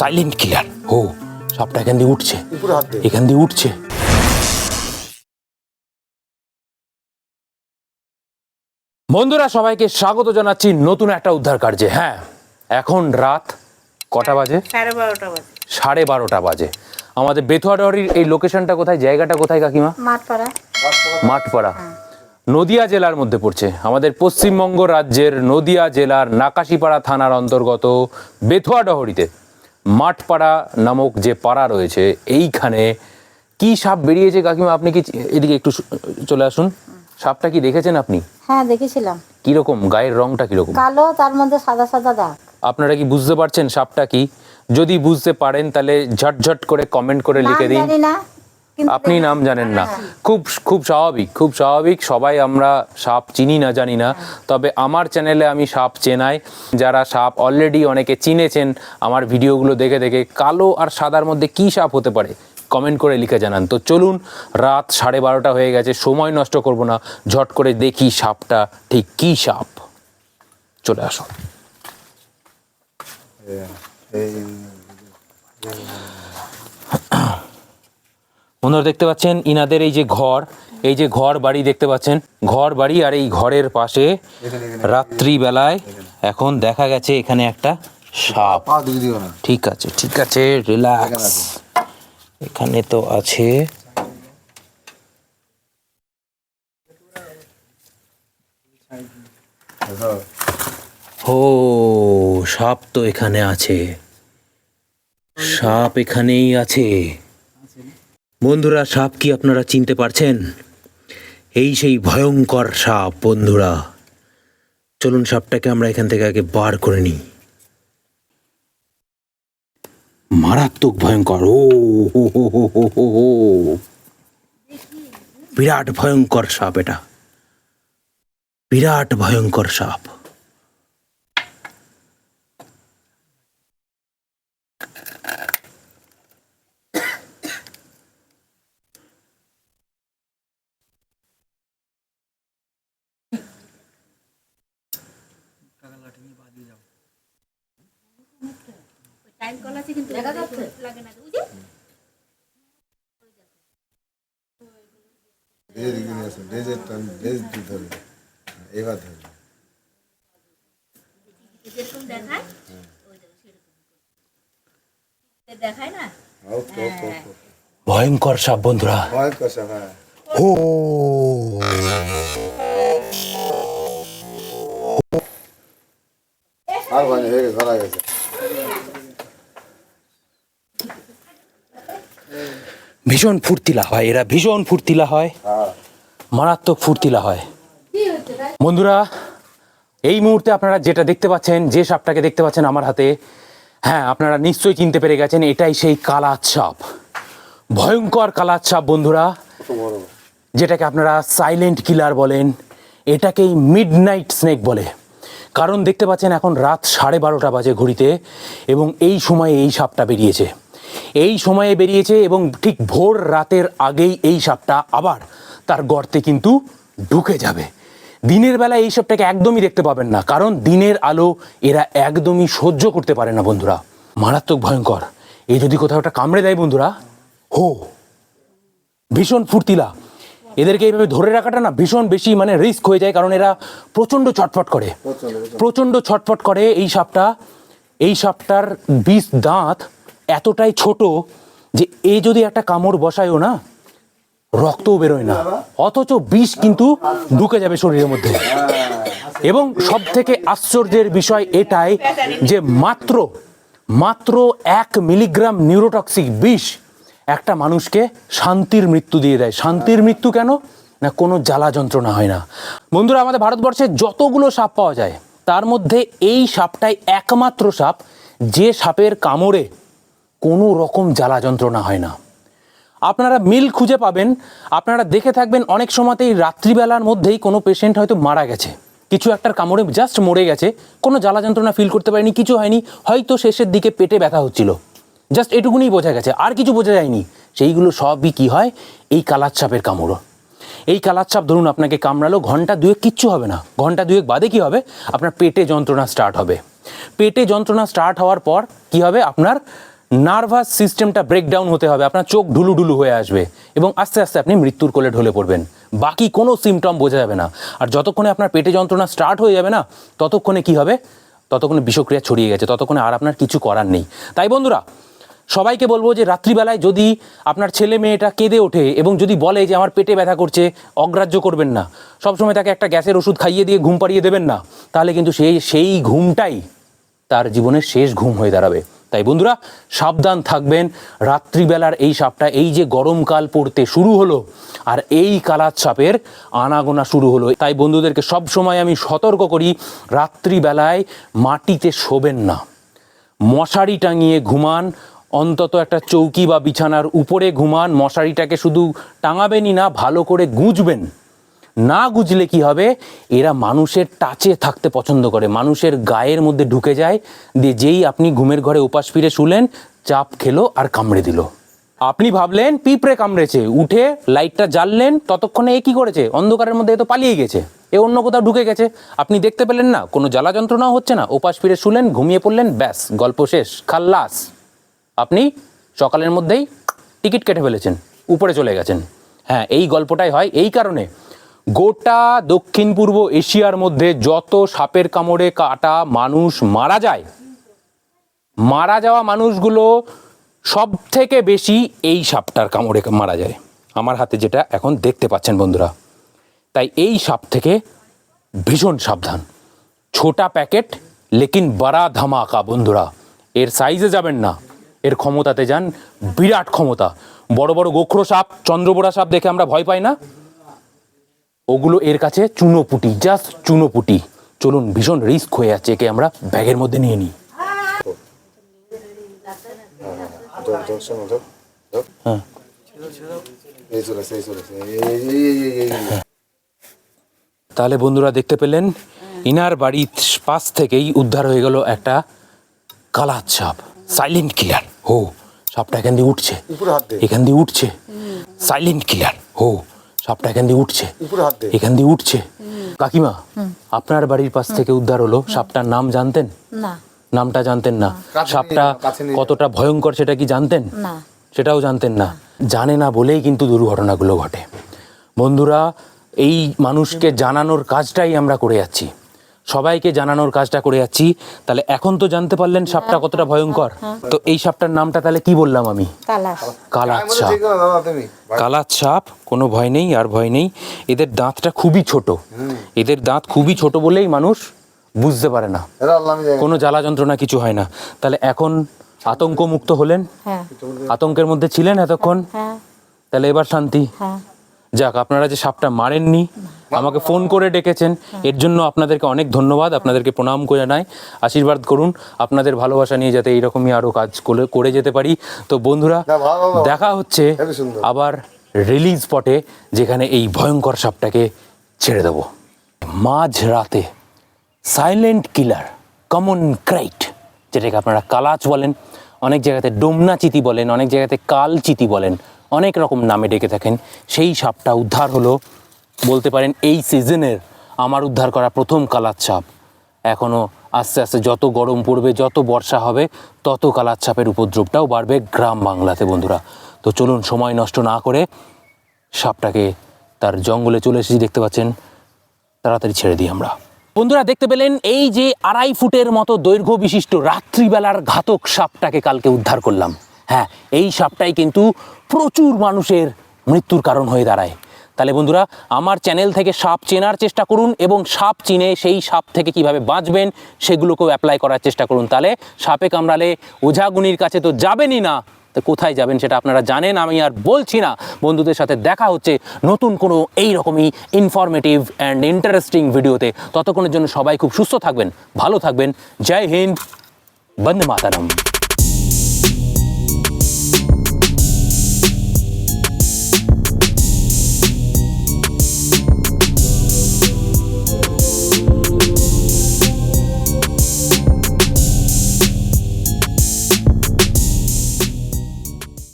Silent killer ও সাপটা এখান দিয়ে উঠছে। উপরে হাত দে। এখান দিয়ে উঠছে। বন্ধুরা সবাইকে স্বাগত জানাচ্ছি নতুন একটা উদ্ধার কার্যে। হ্যাঁ এখন রাত কটা বাজে? সাড়ে বারোটা বাজে। সাড়ে বারোটা বাজে। আমাদের বেথুয়াডহরির এই লোকেশনটা কোথায়? জায়গাটা কোথায় কাকিমা? মাঠপাড়া। মাঠপাড়া। নদিয়া জেলার মধ্যে পড়ছে। আমাদের পশ্চিমবঙ্গ রাজ্যের নদিয়া জেলার নাকাশিপাড়া থানার অন্তর্গত বেথুয়াডহরিতে মাঠপাড়া নামক যে পাড়া রয়েছে এইখানে কি সাপ বেরিয়েছে কাকিমা? আপনি কি এদিকে একটু চলে আসুন। সাপটা কি দেখেছেন আপনি? হ্যাঁ দেখেছিলাম। কীরকম? গায়ের রংটা কীরকম? কালো তার মধ্যে সাদা সাদা দাগ। আপনারা কি বুঝতে পারছেন সাপটা কি? যদি বুঝতে পারেন তাহলে ঝটঝট করে কমেন্ট করে লিখে দিন। আপনি নাম জানেন না খুব খুব স্বাভাবিক খুব স্বাভাবিক সবাই আমরা সাপ চিনি না জানি না তবে আমার চ্যানেলে আমি সাপ চেনাই যারা সাপ অলরেডি অনেকে চিনেছেন আমার ভিডিওগুলো দেখে দেখে কালো আর সাদার মধ্যে কি সাপ হতে পারে কমেন্ট করে লিখে জানান তো চলুন রাত সাড়ে বারোটা হয়ে গেছে সময় নষ্ট করব না ঝট করে দেখি সাপটা ঠিক কি সাপ চলে আসুন বন্ধুরা দেখতে পাচ্ছেন ইনাদের এই যে ঘর এই যে ঘর বাড়ি দেখতে পাচ্ছেন ঘর বাড়ি আর এই ঘরের পাশে রাত্রি বেলায় এখন দেখা গেছে এখানে একটা সাপ। ঠিক আছে ঠিক আছে রিল্যাক্স। এখানে তো আছে। ও সাপ তো এখানে আছে। সাপ এখানেই আছে। বন্ধুরা, সাপ কি আপনারা চিনতে পারছেন? এই সেই ভয়ঙ্কর সাপ, বন্ধুরা। চলুন সাপটাকে আমরা এখান থেকে আগে বার করে নিই। মারাত্মক ভয়ঙ্কর, ও, হো হো হো হো। বিরাট ভয়ঙ্কর সাপ। ভয়ঙ্কর সাপ আসুন টান হবে হ্যাঁ, এবার ধরুন দেখায় না? ভয়ঙ্কর সাপ বন্ধুরা। ভয় কষা হ্যাঁ। ও আর হয়ে গেছে ধরা গেছে ভীষণ ফুর্তিলা হয়, এরা ভীষণ ফুর্তিলা হয়। মারাত্মক ফুর্তিলা হয়। বন্ধুরা, এই মুহূর্তে আপনারা যেটা দেখতে পাচ্ছেন, যে সাপটাকে দেখতে পাচ্ছেন আমার হাতে হ্যাঁ আপনারা নিশ্চয়ই চিনতে পেরে গেছেন, এটাই সেই কালাত সাপ। ভয়ঙ্কর কালাত সাপ, বন্ধুরা। যেটাকে আপনারা সাইলেন্ট কিলার বলেন, এটাকেই মিড নাইট স্নেক বলে। কারণ দেখতে পাচ্ছেন এখন রাত সাড়ে বারোটা বাজে ঘড়িতে, এবং এই সময়ে এই সাপটা বেরিয়েছে। এই সময়ে বেরিয়েছে এবং ঠিক ভোর রাতের আগেই এই সাপটা আবার তার গর্তে কিন্তু ঢুকে যাবে। দিনের বেলা এই সাপটাকে একদমই দেখতে পাবেন না কারণ দিনের আলো এরা একদমই সহ্য করতে পারে না বন্ধুরা। মারাত্মক ভয়ঙ্কর। এই যদি কোথাও একটা কামড়ে দেয় বন্ধুরা হো ভীষণ ফুর্তিলা। এদেরকে এইভাবে ধরে রাখাটা না ভীষণ বেশি মানে রিস্ক হয়ে যায় কারণ এরা প্রচণ্ড ছটফট করে। প্রচণ্ড ছটফট করে এই সাপটা। এই সাপটার বিষ দাঁত এতটাই ছোট যে এ যদি একটা কামড় বসায়ও না, রক্তও বেরোয় না। অথচ বিষ কিন্তু ঢুকে যাবে শরীরের মধ্যে। এবং সব থেকে আশ্চর্যের বিষয় এটাই যে মাত্র মাত্র এক মিলিগ্রাম নিউরোটক্সিক বিষ একটা মানুষকে শান্তির মৃত্যু দিয়ে দেয়। শান্তির মৃত্যু কেন? না, কোনো জ্বালা যন্ত্রণা হয় না। বন্ধুরা, আমাদের ভারতবর্ষে যতগুলো সাপ পাওয়া যায়, তার মধ্যে এই সাপটাই একমাত্র সাপ যে সাপের কামড়ে কোনো রকম জ্বালা যন্ত্রণা হয় না। আপনারা মিল খুঁজে পাবেন, আপনারা দেখে থাকবেন অনেক সময়তেই রাত্রিবেলার মধ্যেই কোনো পেশেন্ট হয়তো মারা গেছে। কিছু একটার কামড়ে জাস্ট মরে গেছে, কোনো জ্বালা যন্ত্রণা ফিল করতে পারেনি, কিছু হয়নি, হয়তো শেষের দিকে পেটে ব্যথা হচ্ছিল। জাস্ট এটুকুনি বোঝা গেছে, আর কিছু বোঝা যায়নি। সেইগুলো সবই কি হয়? এই কালার চাপের কামড়। এই কালার চাপ ধরুন আপনাকে কামড়ালো, ঘণ্টা দুয়েক কিচ্ছু হবে না। ঘণ্টা দুয়েক বাদে কি হবে? আপনার পেটে যন্ত্রণা স্টার্ট হবে। পেটে যন্ত্রণা স্টার্ট হওয়ার পর কি হবে? আপনার নার্ভাস সিস্টেমটা ব্রেকডাউন হতে হবে, আপনার চোখ ঢুলু ঢুলু হয়ে আসবে এবং আস্তে আস্তে আপনি মৃত্যুর কোলে ঢলে পড়বেন। বাকি কোনো সিমটম বোঝা যাবে না। আর যতক্ষণে আপনার পেটে যন্ত্রণা স্টার্ট হয়ে যাবে না, ততক্ষণে কি হবে? ততক্ষণে বিষক্রিয়া ছড়িয়ে গেছে, ততক্ষণে আর আপনার কিছু করার নেই। তাই বন্ধুরা, সবাইকে বলব যে রাত্রিবেলায় যদি আপনার ছেলে মেয়েটা কেঁদে ওঠে এবং যদি বলে যে আমার পেটে ব্যথা করছে, অগ্রাহ্য করবেন না। সবসময় তাকে একটা গ্যাসের ওষুধ খাইয়ে দিয়ে ঘুম পাড়িয়ে দেবেন না। তাহলে কিন্তু সেই সেই ঘুমটাই তার জীবনের শেষ ঘুম হয়ে দাঁড়াবে। তাই বন্ধুরা, সাবধান থাকবেন। রাত্রিবেলার এই সাপটা, এই যে গরমকাল পড়তে শুরু হলো, আর এই কালার সাপের আনাগোনা শুরু হলো। তাই বন্ধুদেরকে সব সময় আমি সতর্ক করি, রাত্রিবেলায় মাটিতে শোবেন না। মশারি টাঙিয়ে ঘুমান, অন্তত একটা চৌকি বা বিছানার উপরে ঘুমান, মশারিটাকে শুধু টাঙাবেনই না, ভালো করে গুঁজবেন। না গুজলে কি হবে? এরা মানুষের টাচে থাকতে পছন্দ করে, মানুষের গায়ের মধ্যে ঢুকে যায়, দিয়ে যেই আপনি ঘুমের ঘরে উপাস ফিরে শুলেন, চাপ খেলো আর কামড়ে দিল। আপনি ভাবলেন, পিঁপড়ে কামড়েছে, উঠে লাইটটা জ্বাললেন, ততক্ষণে এ কি করেছে? অন্ধকারের মধ্যে এ তো পালিয়ে গেছে, এ অন্য কোথাও ঢুকে গেছে। আপনি দেখতে পেলেন না, কোনো জ্বালা যন্ত্রণাও হচ্ছে না ওপাশ ফিরে শুলেন, ঘুমিয়ে পড়লেন, ব্যাস, গল্প শেষ, খাল্লাস। আপনি সকালের মধ্যেই টিকিট কেটে ফেলেছেন, উপরে চলে গেছেন। হ্যাঁ এই গল্পটাই হয় এই কারণে। গোটা দক্ষিণ পূর্ব এশিয়ার মধ্যে যত সাপের কামড়ে কাটা মানুষ মারা যায়, মারা যাওয়া মানুষগুলো সব থেকে বেশি এই সাপটার কামড়ে মারা যায়। আমার হাতে যেটা এখন দেখতে পাচ্ছেন বন্ধুরা, তাই এই সাপ থেকে ভীষণ সাবধান। ছোটা প্যাকেট, লেকিন বড়া ধামাকা বন্ধুরা, এর সাইজে যাবেন না, এর ক্ষমতাতে যান, বিরাট ক্ষমতা। বড় বড় গোখরো সাপ চন্দ্রবোড়া সাপ দেখে আমরা ভয় পাই না। ওগুলো এর কাছে চুনোপুটি জাস্ট চুনোপুটি। চলুন ভীষণ রিস্ক হয়ে যাচ্ছে একে আমরা ব্যাগের মধ্যে নিয়ে নিই। হ্যাঁ। তাহলে বন্ধুরা দেখতে পেলেন ইনার বাড়ির পাশ থেকেই উদ্ধার হয়ে গেল একটা কালার সাপ সাইলেন্ট কিলার হো সাপটা এখান দিয়ে উঠছে। এখান দিয়ে উঠছে। সাইলেন্ট কিলার হো। সাপটা এখান দিয়ে উঠছে। উপরে হাত দে। এখান দিয়ে উঠছে। কাকিমা আপনার বাড়ির পাশ থেকে উদ্ধার হলো। সাপটার নাম জানতেন? না। নামটা জানতেন না। সাপটা। কতটা ভয়ঙ্কর সেটা কি জানতেন? না। সেটাও জানতেন না। জানে না বলেই কিন্তু দুর্ঘটনাগুলো ঘটে। বন্ধুরা এই মানুষকে জানানোর কাজটাই আমরা করে যাচ্ছি। সবাইকে জানানোর কাজটা করে যাচ্ছি। তাহলে এখন তো জানতে পারলেন সাপটা কতটা ভয়ঙ্কর। তো এই সাপটার নামটা তাহলে কি বললাম আমি? কালাত সাপ। ঠিক আছে দাদা তুমি। কালাত সাপ কোনো ভয় নেই আর ভয় নেই। এদের দাঁতটা খুবই ছোট। এদের দাঁত খুবই ছোট বলেই মানুষ বুঝতে পারে না। এরা আল্লাহ আমি জানি। কোনো জ্বালা যন্ত্রণা কিছু হয় না। তাহলে এখন আতঙ্ক মুক্ত হলেন? হ্যাঁ। আতঙ্কের মধ্যে ছিলেন এতক্ষণ? হ্যাঁ। তাহলে এবার শান্তি। হ্যাঁ। যাক আপনারা যে সাপটা মারেননি আমাকে ফোন করে ডেকেছেন এর জন্য আপনাদেরকে অনেক ধন্যবাদ আপনাদেরকে প্রণাম করে নাই। আশীর্বাদ করুন আপনাদের ভালোবাসা নিয়ে যাতে এইরকমই আরও কাজ করে যেতে পারি। তো বন্ধুরা। দেখা হচ্ছে আবার রিলিজ স্পটে যেখানে এই ভয়ঙ্কর সাপটাকে ছেড়ে দেবো। মাঝ রাতে সাইলেন্ট কিলার কমন ক্রাইট যেটাকে আপনারা কালাচ বলেন অনেক জায়গাতে ডোমনা চিতি বলেন অনেক জায়গাতে কাল চিতি বলেন অনেক রকম নামে ডেকে থাকেন। সেই সাপটা উদ্ধার হলো, বলতে পারেন এই সিজনের আমার উদ্ধার করা প্রথম কালার সাপ। এখনও আস্তে আস্তে যত গরম পড়বে, যত বর্ষা হবে, তত কালার উপদ্রবটাও বাড়বে গ্রাম বাংলাতে, বন্ধুরা। তো চলুন সময় নষ্ট না করে সাপটাকে তার জঙ্গলে চলে এসেছি, দেখতে পাচ্ছেন। তাড়াতাড়ি ছেড়ে দিই আমরা। বন্ধুরা, দেখতে পেলেন এই যে আড়াই ফুটের মতো দৈর্ঘ্য বিশিষ্ট রাত্রিবেলার ঘাতক সাপটাকে কালকে উদ্ধার করলাম। হ্যাঁ এই সাপটাই কিন্তু প্রচুর মানুষের মৃত্যুর কারণ হয়ে দাঁড়ায়। তাহলে বন্ধুরা, আমার চ্যানেল থেকে সাপ চেনার চেষ্টা করুন এবং সাপ চিনে সেই সাপ থেকে কীভাবে বাঁচবেন সেগুলোকেও অ্যাপ্লাই করার চেষ্টা করুন। তাহলে সাপে কামড়ালে ওঝাগুনির কাছে তো যাবেনই না। তো কোথায় যাবেন সেটা আপনারা জানেন, আমি আর বলছি না। বন্ধুদের সাথে দেখা হচ্ছে নতুন কোনো এই রকমই ইনফরমেটিভ অ্যান্ড ইন্টারেস্টিং ভিডিওতে ততক্ষণের জন্য সবাই খুব সুস্থ থাকবেন, ভালো থাকবেন। জয় হিন্দ, বন্দে মাতারম।